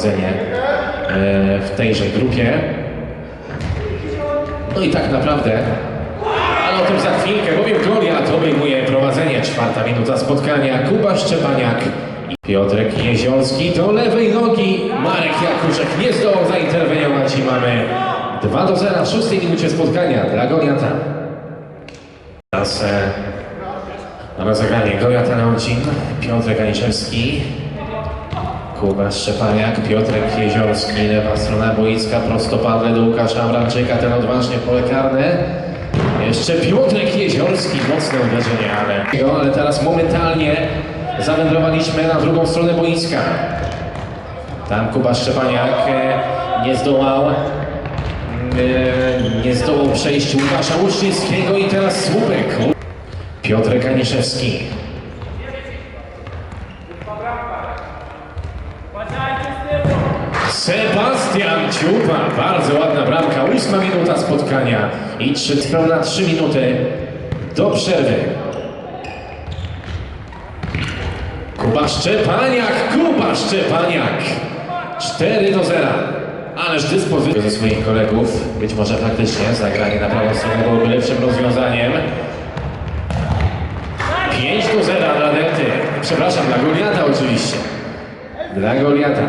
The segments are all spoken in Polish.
prowadzenie e, w tejże grupie. No i tak naprawdę, ale o tym za chwilkę, bowiem Goliat obejmuje prowadzenie. Czwarta minuta spotkania. Kuba Szczepaniak i Piotrek Jeziorski do lewej nogi. Marek Jakuczek nie zdołał zainterweniować i mamy 2 do 0 w szóstej minucie spotkania dla Goliata. Teraz e, rozegranie Goliata Leoncin, Piotrek Aniszewski, Kuba Szczepaniak, Piotrek Jeziorski, lewa strona boiska, prostopadle do Łukasza Abramczyka, ten odważnie pole karne. Jeszcze Piotrek Jeziorski, mocne uderzenie, ale... Ale teraz momentalnie zawędrowaliśmy na drugą stronę boiska. Tam Kuba Szczepaniak e, nie zdołał e, nie zdołał przejść Łukasza Łuszczyńskiego i teraz słupek. Piotrek Aniszewski. Sebastian Ciupa, bardzo ładna bramka, ósma minuta spotkania i trzy, pełna trzy minuty do przerwy. Kuba Szczepaniak, Kuba Szczepaniak, 4 do 0. Ależ dyspozycja ze swoich kolegów, być może faktycznie zagranie na prawą stronę byłoby lepszym rozwiązaniem. 5 do 0 dla Delty, przepraszam, dla Goliata oczywiście. Dla Goliata.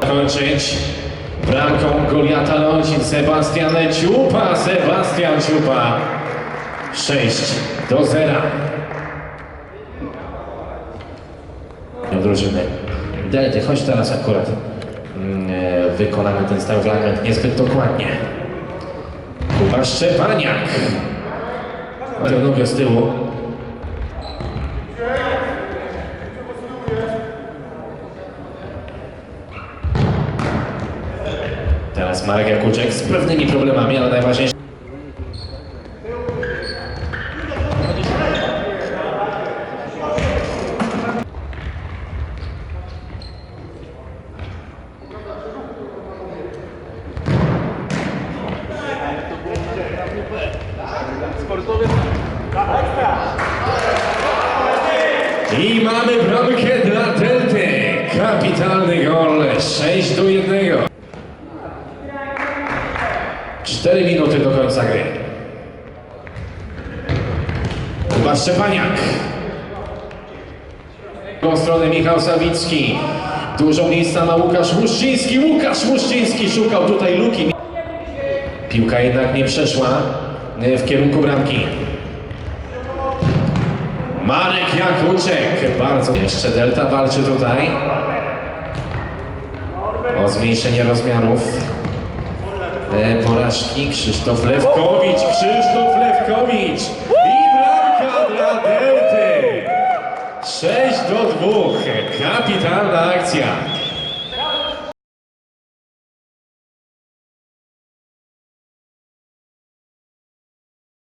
Kończyć bramką Goliata Lącin, Sebastian Ciupa, Sebastian Ciupa. 6 do 0. drużyny Delty, choć teraz akurat mm, e, wykonamy ten stały fragment niezbyt dokładnie. Kuba Szczepaniak. Tę nogę z tyłu. Teraz Marek Jakuczek z pewnymi problemami, ale najważniejsze. I mamy bramkę dla Delty. Kapitalny gol, 6 do 1. 4 minuty do końca gry. Kuba Szczepaniak. W drugą stronę Michał Sawicki. Dużo miejsca ma Łukasz Łuszczyński. Łukasz Łuszczyński szukał tutaj luki. Piłka jednak nie przeszła e, w kierunku bramki. Marek Jakuczek, bardzo. Jeszcze Delta walczy tutaj o zmniejszenie rozmiarów porażki. Krzysztof Lewkowicz, Krzysztof Lewkowicz i bramka dla Delty. 6 do 2. Kapitalna akcja.